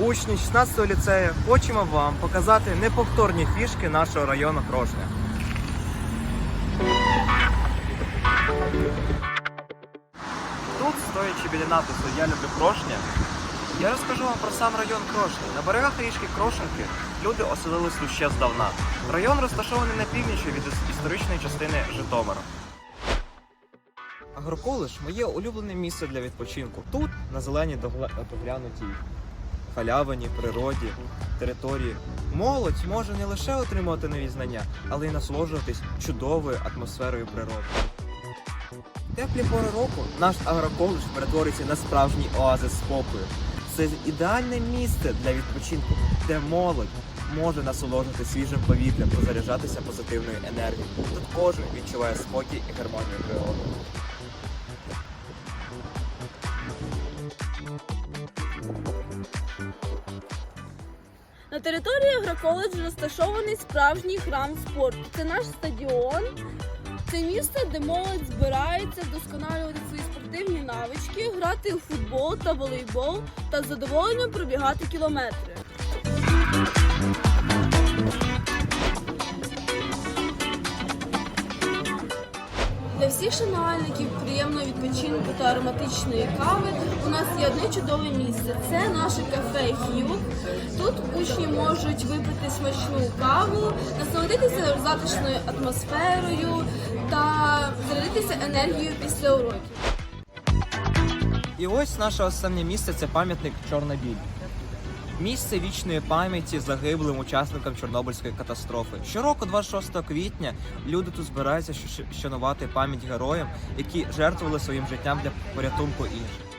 учні 16-го ліцею хочемо вам показати неповторні фішки нашого району Крошня. Тут, стоячи біля напису Я люблю Крошня, я розкажу вам про сам район Крошні. На берегах річки Крошенки люди оселились ще здавна. Район розташований на північі від історичної частини Житомира. Агроколиш моє улюблене місце для відпочинку. Тут, на зеленій доглянутій халявині, природі, території, молодь може не лише отримувати нові знання, але й насолоджуватись чудовою атмосферою природи. Теплі пори року наш агроколедж перетвориться на справжній оазис спокою. Це ідеальне місце для відпочинку, де молодь може насолоджувати свіжим повітрям, позаряджатися позитивною енергією. Тут кожен відчуває спокій і гармонію природи. Території агроколеджу розташований справжній храм спорту. Це наш стадіон. Це місце, де молодь збирається вдосконалювати свої спортивні навички, грати у футбол та волейбол та з задоволенням пробігати кілометри. Для всіх шанувальників приємного відпочинку та ароматичної кави у нас є одне чудове місце. Це наше кафе Хілк. Тут учні можуть випити смачну каву, насолодитися затишною атмосферою та зарядитися енергією після уроків. І ось наше останнє місце це пам'ятник Чорнобіль. Місце вічної пам'яті загиблим учасникам Чорнобильської катастрофи. Щороку, 26 квітня, люди тут збираються щ- вшанувати пам'ять героям, які жертвували своїм життям для порятунку інших.